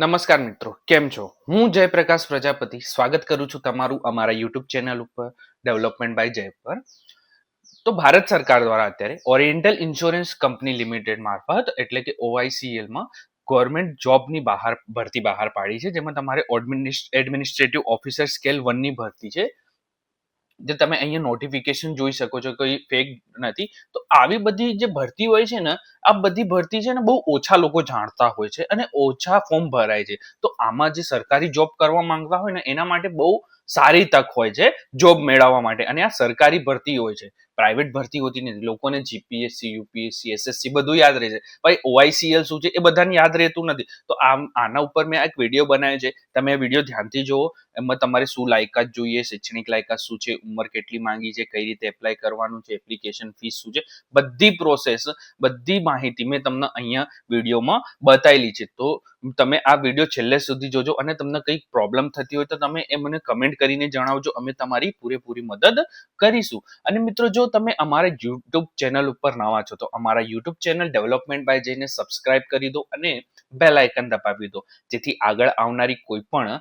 નમસ્કાર મિત્રો, કેમ છો? હું જયપ્રકાશ પ્રજાપતિ. સ્વાગત કરું છું તમારું અમારા યુટ્યુબ ચેનલ ઉપર ડેવલપમેન્ટ બાય જય પર. તો ભારત સરકાર દ્વારા અત્યારે ઓરિએન્ટલ ઇન્સ્યોરન્સ કંપની લિમિટેડ મારફત, એટલે કે ઓઆઈસીએલમાં ગવર્મેન્ટ જોબની બહાર, ભરતી બહાર પાડી છે, જેમાં તમારે એડમિનિસ્ટ્રેટિવ ઓફિસર સ્કેલ વનની ભરતી છે. જે તમે અહીંયા નોટિફિકેશન જોઈ શકો છો કોઈ ફેક નથી, તો આવી બધી જે ભરતી હોય છે ને, આ બધી ભરતી છે ને બહુ ઓછા લોકો જાણતા હોય છે અને ઓછા ફોર્મ ભરાય છે. તો આમાં જે સરકારી જોબ કરવા માંગતા હોય ને, એના માટે બહુ સારી તક હોય છે જોબ મેળવવા માટે. અને આ સરકારી ભરતી હોય છે. પ્રાઇવેટ ભરતી હોતી નથી. લોકોને જીપીએસસી યુપીએસસી એસએસસી બધું યાદ રહે છે. ભાઈ ઓઆઈસીએલ શું છે એ બધાને યાદ રહેતું નથી. તો આમ, આના ઉપર મેં એક વીડિયો બનાવ્યો છે. તમે આ વીડિયો ધ્યાનથી જુઓ. એમાં તમારે શું લાયકાત જોઈએ, શૈક્ષણિક લાયકાત શું છે, ઉંમર કેટલી માંગી છે, કઈ રીતે એપ્લાય કરવાનું છે એપ્લિકેશન ફીસ શું છે, બધી પ્રોસેસ બધી માહિતી મેં તમને અહીંયા વિડીયોમાં બતાવેલી છે. તો તમે આ વીડિયો છેલ્લે સુધી જોજો અને તમને કંઈક પ્રોબ્લેમ થતી હોય તો તમે એ મને કમેન્ટ કરીને જણાવજો. અમે તમારી પૂરેપૂરી મદદ કરીશું. અને મિત્રો, જો તમે અમારા યુટ્યુબ ચેનલ ઉપર નવા છો તો અમારા યુટ્યુબ ચેનલ ડેવલપમેન્ટ બાય જઈને સબસ્ક્રાઇબ કરી દો અને બેલ આઇકન દબાવી દો. જેથી આગળ આવનારી કોઈ પણ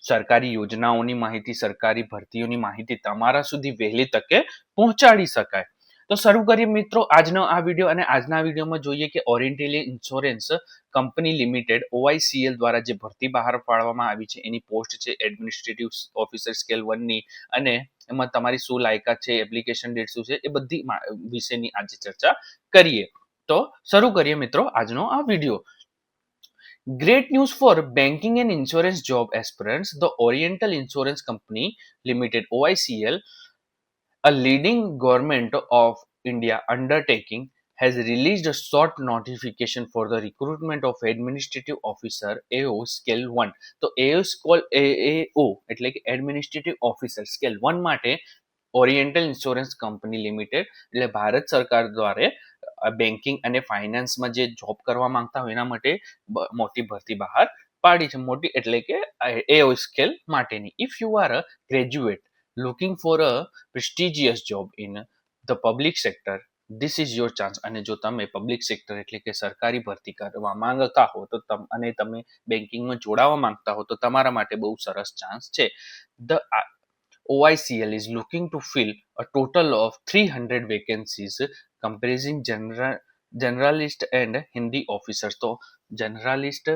સરકારી યોજનાઓની માહિતી, સરકારી ભરતીઓની માહિતી તમારા સુધી વહેલી તકે પહોંચાડી શકાય. તો શરૂ કરીએ મિત્રો આજનો આ વીડિયો અને આજના વિડીયોમાં જોઈએ કે Oriental insurance company limited OICL દ્વારા જે ભરતી બહાર પાડવામાં આવી છે, એની પોસ્ટ છે એડમિનિસ્ટ્રેટિવ ઓફિસર સ્કેલ વનની અને એમાં તમારી શું લાયકાત છે, એપ્લિકેશન ડેટ શું છે, એ બધી વિશેની આજે ચર્ચા કરીએ તો શરૂ કરીએ મિત્રો આજનો આ video Great news for banking and insurance job aspirants. The Oriental Insurance Company Limited OICL a leading government of India undertaking has released a short notification for the recruitment of administrative officer AO scale 1 તો AO સ્કોલ AAO એટલે કે administrative officer scale 1 માટે oriental insurance company limited એટલે ભારત સરકાર દ્વારા banking અને ફાઇનાન્સમાં જે જોબ કરવા માંગતા હોય એના માટે મોટી ભરતી બહાર પાડી છે. મોટી, એટલે કે એઓ સ્કેલ માટેની. If you are a graduate looking for a prestigious job in the public sector this is your chance અને જો તમે પબ્લિક સેક્ટર એટલે કે સરકારી ભરતી કરવા માંગતા હો તો અને તમે બેન્કિંગમાં જોડાવા માંગતા હો તો તમારા માટે બહુ સરસ ચાન્સ છે the OICL is looking to fill a total of 300 vacancies comprising general generalist and Hindi officers તો generalist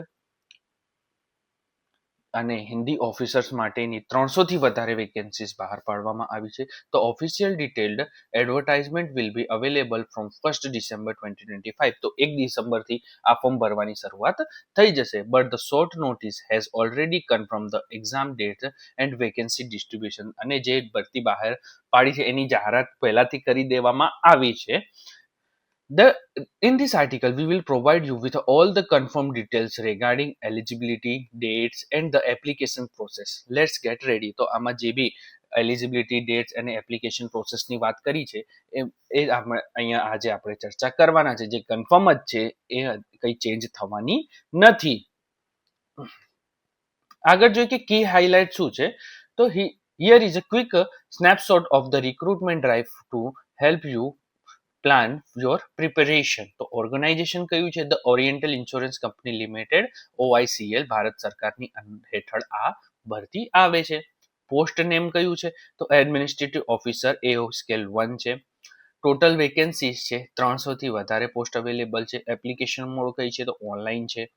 અને હિન્દી ઓફિસર્સ માટેની ત્રણસોથી વધારે વેકેન્સીસ બહાર પાડવામાં આવી છે. તો official detailed advertisement will be available from first December twenty twenty five તો એક ડિસેમ્બરથી આ ફોર્મ ભરવાની શરૂઆત થઈ જશે. But the short notice has already confirm the exam date and vacancy distribution અને જે ભરતી બહાર પાડી છે, એની જાહેરાત પહેલાથી કરી દેવામાં આવી છે. The, in this article, we will provide you with all the confirmed details regarding eligibility, dates, and the application process. Let's get ready. તો આમાં જે બી એલિજિબિલિટી ડેટ્સ અને એપ્લિકેશન પ્રોસેસની વાત કરી છે એ એ અહીંયા આજે આપણે ચર્ચા કરવાના છે જે કન્ફર્મ જ છે એ કંઈ ચેન્જ થવાની નથી આગળ જોઈએ કે કી હાઇલાઇટ શું છે તો here is a quick snapshot of the recruitment drive to help you plan your preparation તો ઓર્ગેનાઇઝેશન કયું છે? The Oriental insurance company limited OICL Bharat સરકારની હેઠળ આ ભરતી આવે છે. પોસ્ટ નેમ કયું છે? તો administrative officer AO scale one છે. ટોટલ વેકેન્સીસ છે ત્રણસોથી વધારે પોસ્ટ અવેલેબલ છે. એપ્લિકેશન મોડ કઈ છે? તો ઓનલાઈન છે.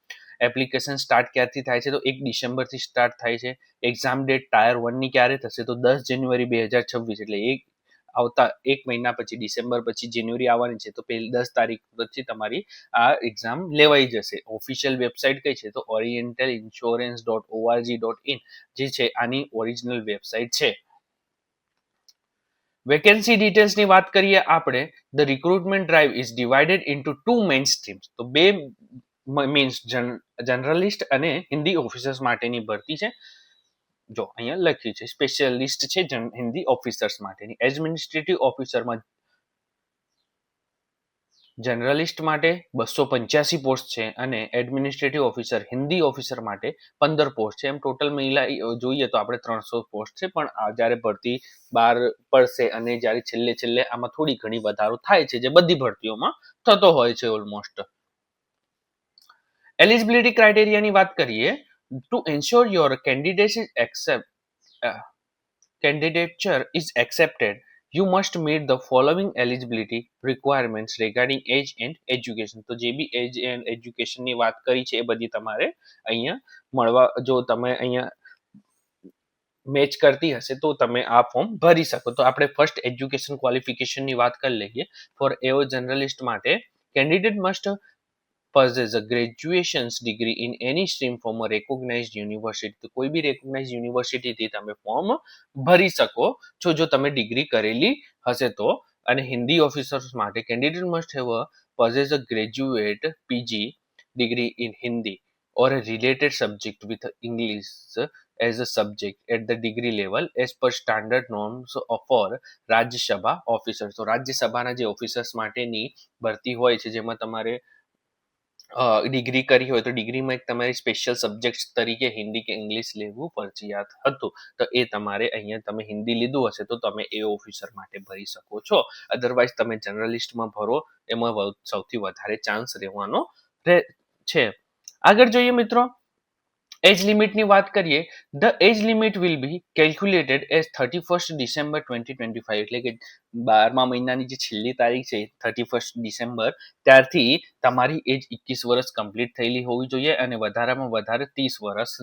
એપ્લિકેશન સ્ટાર્ટ ક્યારથી થાય છે? તો એક ડિસેમ્બરથી સ્ટાર્ટ થાય છે. એક્ઝામ ડેટ ટાયર વનની ક્યારે થશે? તો દસ જાન્યુઆરી બે હજાર છવ્વીસ, એટલે એક આવતા એક મહિના પછી, ડિસેમ્બર પછી જાન્યુઆરી આવવાની છે, તો પહેલી દસ તારીખ પછી તમારી આ એક્ઝામ લેવાઈ જશે. ઓફિશિયલ વેબસાઇટ કઈ છે? તો Oriental insurance dot org dot in જે છે, આની ઓરિજિનલ વેબસાઇટ છે. વેકેન્સી ડિટેલ્સની વાત કરીએ આપણે the recruitment drive is divided into two main streams તો બે મીન્સ જનરલિસ્ટ અને હિન્દી ઓફિસર્સ માટેની ભરતી છે. જો, અહીંયા લખ્યું છે સ્પેશિયલિસ્ટ છે હિન્દી ઓફિસર્સ માટેની એડમિનિસ્ટ્રેટિવ ઓફિસરમાં જનરલિસ્ટ માટે બસો પંચ્યાસી પોસ્ટ છે અને એડમિનિસ્ટ્રેટિવ ઓફિસર હિન્દી ઓફિસર માટે પંદર પોસ્ટ છે. એમ ટોટલ મહિલા જોઈએ તો આપણે ત્રણસો પોસ્ટ છે, પણ જ્યારે ભરતી બહાર પડશે અને જ્યારે છેલ્લે છેલ્લે આમાં થોડી ઘણી વધારો થાય છે, જે બધી ભરતીઓમાં થતો હોય છે ઓલમોસ્ટ એલિજિબિલિટી ક્રાઇટેરિયાની વાત કરીએ to ensure your candidate accept uh, candidature is accepted, you must meet the following eligibility requirements regarding age and education. તો જે બી એજ એન્ડ એજ્યુકેશનની વાત કરી છે એ બધી તમારે અહીંયા મળવા જો તમે અહીંયા મેચ કરતી હશે તો તમે આ ફોર્મ ભરી શકો તો આપણે ફર્સ્ટ એજ્યુકેશન ક્વોલિફિકેશનની વાત કરી લઈએ ફોર એઓ જર્નલિસ્ટ માટે candidate must a graduation's degree in any stream from a recognized university તો કોઈ બી રેકોગ્નાઇઝ યુનિવર્સિટીથી તમે ફોર્મ ભરી શકો છો જો તમે ડિગ્રી કરેલી હશે તો અને હિન્દી ઓફિસર્સ માટે candidate must have a possess a graduate PG degree in Hindi or a related subject with English as a subject at the degree level as per standard norms for Rajya Sabha officers તો રાજ્યસભાના જે officers માટેની ભરતી હોય છે જેમાં તમારે degree કરી હોય તો ડિગ્રીમાં એક તમારી સ્પેશિયલ સબ્જેક્ટ તરીકે હિન્દી કે ઇંગ્લિશ લેવું ફરજિયાત હતું. તો એ તમારે અહીંયા તમે હિન્દી લીધું હશે તો તમે એ ઓફિસર માટે ભરી શકો છો. અધરવાઇઝ તમે જર્નલિસ્ટમાં ભરો, એમાં સૌથી વધારે ચાન્સ રહેવાનો રહે છે. આગળ જોઈએ મિત્રો એજ લિમિટની વાત કરીએ, the age limit will be calculated as thirty first December twenty twenty five એટલે કે બારમા મહિનાની જે છેલ્લી તારીખ છે, થર્ટી ફર્સ્ટ ડિસેમ્બર, ત્યારથી તમારી એજ એકવીસ વર્ષ કમ્પ્લીટ થયેલી હોવી જોઈએ અને વધારામાં વધારે ત્રીસ વર્ષ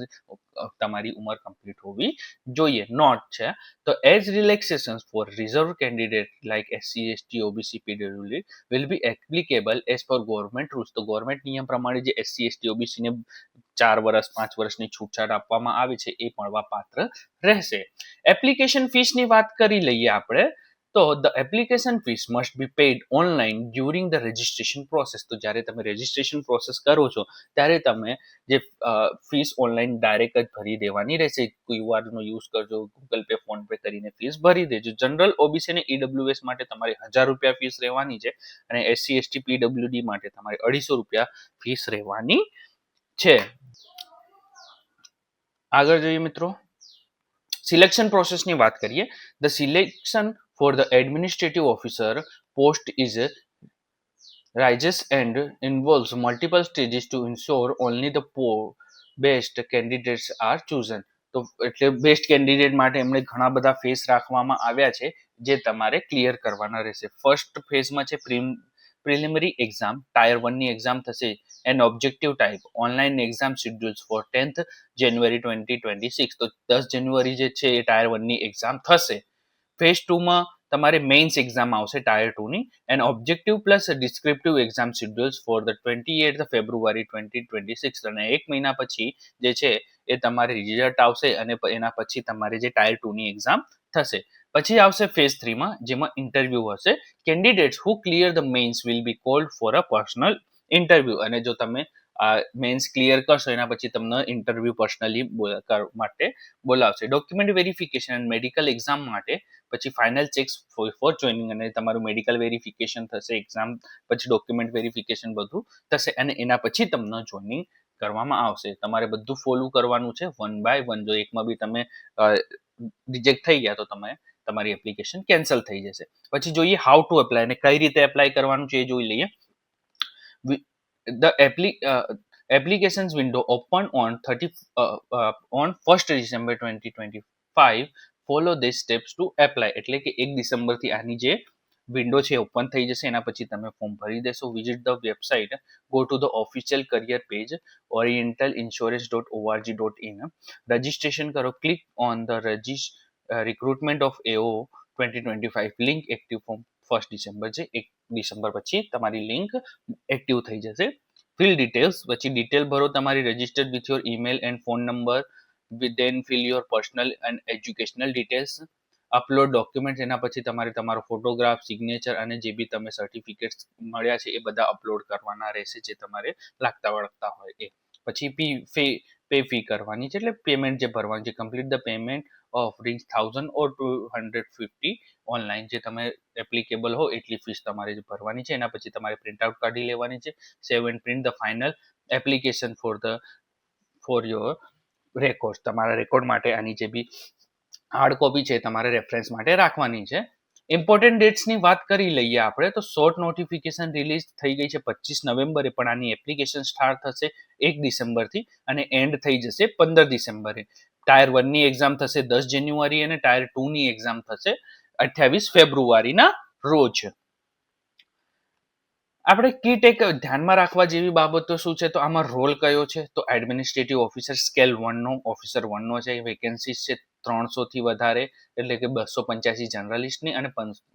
તમારી ઉંમર કમ્પ્લીટ હોવી જોઈએ. નોટ છે. તો age relaxation for reserve candidate like SC, ST, OBC, PWD will be applicable as per government rules. તો ગવર્મેન્ટ નિયમ પ્રમાણે જે એસસી, એસટી, ઓબીસીને ચાર વર્ષ પાંચ વર્ષની છૂટછાટ આપવામાં આવે છે, એ મળવા પાત્ર રહેશે. એપ્લિકેશન ફીસની વાત કરી લઈએ આપણે, તો the application fees must be paid online during the registration process તો જ્યારે તમે રજિસ્ટ્રેશન પ્રોસેસ કરો છો, ત્યારે તમે જે ફીસ ઓનલાઈન ડાયરેક્ટ જ ભરી દેવાની રહેશે. ક્યુઆરનો યુઝ કરજો ગૂગલ પે ફોન પે કરીને ફીસ ભરી દેજો. જનરલ ઓબીસી અને ઈડબ્લ્યુએસ માટે તમારે હજાર રૂપિયા ફીસ રહેવાની છે અને એસસી એસટી પીડબ્લ્યુડી માટે તમારે અઢીસો રૂપિયા ફીસ રહેવાની છે. આગળ જોઈએ મિત્રો. સિલેક્શન પ્રોસેસની વાત કરીએ. The selection for the administrative officer post is rises and involves multiple stages to ensure only the best candidates are chosen. તો એટલે બેસ્ટ કેન્ડિડેટ માટે એમણે ઘણા બધા ફેસ રાખવામાં આવ્યા છે, જે તમારે ક્લિયર કરવાના રહેશે. ફર્સ્ટ ફેઝમાં છે પ્રિલિમરી એક્ઝામ ટાયર વનની એક્ઝામ થશે. And objective type online exam schedules for tenth January twenty twenty six તો દસ જાન્યુઆરી જે છે એ ટાયર વનની એક્ઝામ થશે. ફેઝ ટુમાં તમારે મેઇન્સ એક્ઝામ આવશે tier ટુની and objective plus descriptive exam schedules for the twenty eight February twenty twenty six અને એક મહિના પછી જે છે એ તમારે રિઝલ્ટ આવશે અને એના પછી તમારે જે ટાયર ટુની એક્ઝામ થશે. પછી આવશે ફેઝ થ્રીમાં જેમાં ઇન્ટરવ્યુ હશે. Candidates who clear the mains will be called for a personal interview અને જો તમે મેન્સ ક્લિયર કરશો, એના પછી તમને ઇન્ટરવ્યુ પર્સનલી માટે બોલાવશે. ડોક્યુમેન્ટ વેરિફિકેશન અને મેડિકલ એક્ઝામ માટે પછી ફાઇનલ ચેક્સ ફોર જોઈનિંગ અને તમારું મેડિકલ વેરિફિકેશન થશે એક્ઝામ પછી ડોક્યુમેન્ટ વેરિફિકેશન બધું થશે અને એના પછી તમને જોઈનિંગ કરવામાં આવશે. તમારે બધું ફોલો કરવાનું છે. વન બાય વન જો એકમાં બી તમે રિજેક્ટ થઈ ગયા તો તમે તમારી એપ્લિકેશન કેન્સલ થઈ જશે. પછી જોઈએ હાઉ ટુ એપ્લાય અને કઈ રીતે એપ્લાય કરવાનું છે એ જોઈ લઈએ. ધ એપ્લિ applications window open on 30 uh, uh, on 1st December 2025 follow this steps to apply એટલે કે એક ડિસેમ્બરથી આની જે વિન્ડો છે ઓપન થઈ જશે. એના પછી તમે ફોર્મ ભરી દેશો. Visit the website go to the official career page Oriental insurance dot org dot in registration કરો. Click on the રજિસ recruitment of AO twenty twenty five link active form first December છે. એક December પછી તમારી link active થઈ જશે. Fill details પછી detail ભરો તમારી registered with your email and phone number then fill your personal and educational details upload document એના પછી તમારે તમારો ફોટોગ્રાફ સિગ્નેચર અને જે બી તમે સર્ટિફિકેટ્સ મળ્યા છે એ બધા અપલોડ કરવાના રહેશે જે તમારે લાગતા વળગતા હોય એ. પછી પી ફે પે ફી કરવાની છે. એટલે પેમેન્ટ જે ભરવાની છે complete the payment of reach thousand or two hundred fifty online જે તમે એપ્લિકેબલ હો, એટલી ફીસ તમારે ભરવાની છે, એના પછી તમારે પ્રિન્ટ આઉટ કાઢી લેવાની છે save and print the final application for the for your record તમારા રેકોર્ડ માટે આની જે બી હાર્ડ કોપી છે તમારે રેફરન્સ માટે રાખવાની છે. ઇમ્પોર્ટન્ટ ડેટ્સની વાત કરી લઈએ આપણે, તો શોર્ટ નોટિફિકેશન રિલીઝ થઈ ગઈ છે પચીસ નવેમ્બરે, પણ આની એપ્લિકેશન સ્ટાર્ટ થશે એક ડિસેમ્બરથી અને એન્ડ થઈ જશે પંદર ડિસેમ્બરે. ટાયર વનની એક્ઝામ થશે દસ જાન્યુઆરી અને ટાયર ટુની એક્ઝામ થશે અઠ્યાવીસ ફેબ્રુઆરીના રોજ. આપણે કીટ એક ધ્યાનમાં રાખવા જેવી બાબતો શું છે? તો આમાં રોલ કયો છે? તો એડમિનિસ્ટ્રેટિવ ઓફિસર સ્કેલ વનનો ઓફિસર વનનો છે વેકેન્સીસ છે ત્રણસોથી વધારે, એટલે કે બસો પંચ્યાસી જર્નલિસ્ટની અને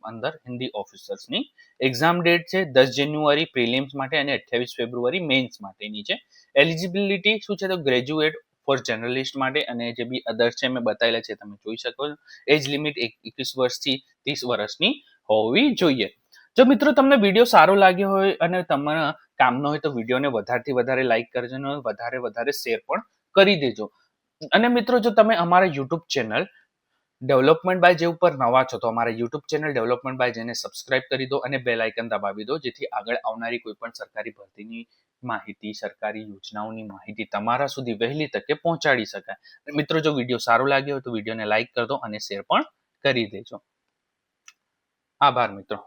અંદર હિન્દી ઓફિસર્સની એક્ઝામ ડેટ છે દસ જાન્યુઆરી પ્રિલિમ્સ માટે અને અઠ્યાવીસ ફેબ્રુઆરી મેન્સ માટેની છે. એલિજિબિલિટી શું છે? તો ગ્રેજ્યુએટ ફોર જર્નલિસ્ટ માટે અને જે બી અધર છે, મેં બતાવેલા છે, તમે જોઈ શકો છો. એજ લિમિટ એકવીસ વર્ષથી ત્રીસ વર્ષની હોવી જોઈએ. જો મિત્રો તમને વીડિયો સારો લાગ્યો હોય અને તમારા કામનો હોય તો વિડીયોને વધારેથી વધારે લાઈક કરજો અને વધારે વધારે શેર પણ કરી દેજો. અને મિત્રો જો તમે અમારા યુટ્યુબ ચેનલ ડેવલપમેન્ટ બાય જે ઉપર નવા છો, તો અમારા યુટ્યુબ ચેનલ ડેવલપમેન્ટ બાય જેને સબસ્ક્રાઇબ કરી દો અને બેલ આઇકન દબાવી દો, જેથી આગળ આવનારી કોઈ પણ સરકારી ભરતીની માહિતી, સરકારી યોજનાઓની માહિતી તમારા સુધી વહેલી તકે પહોંચાડી શકાય. મિત્રો, જો વીડિયો સારો લાગ્યો હોય તો વિડીયોને લાઈક કરી દો અને શેર પણ કરી દેજો. આભાર મિત્રો.